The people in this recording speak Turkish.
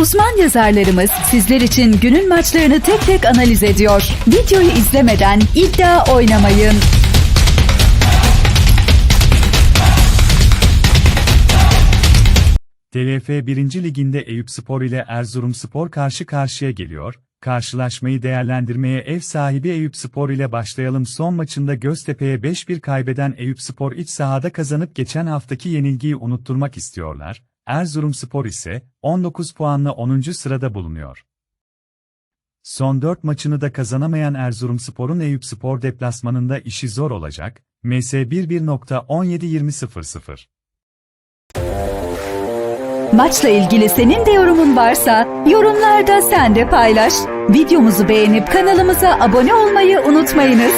Uzman yazarlarımız sizler için günün maçlarını tek tek analiz ediyor. Videoyu izlemeden iddia oynamayın. TFF 1. Liginde Eyüpspor ile Erzurumspor karşı karşıya geliyor. Karşılaşmayı değerlendirmeye ev sahibi Eyüpspor ile başlayalım. Son maçında Göztepe'ye 5-1 kaybeden Eyüpspor iç sahada kazanıp geçen haftaki yenilgiyi unutturmak istiyorlar. Erzurumspor ise 19 puanla 10. sırada bulunuyor. Son 4 maçını da kazanamayan Erzurumspor'un Eyüpspor deplasmanında işi zor olacak. MS 11.17-20.00 Maçla ilgili senin de yorumun varsa yorumlarda sen de paylaş. Videomuzu beğenip kanalımıza abone olmayı unutmayınız.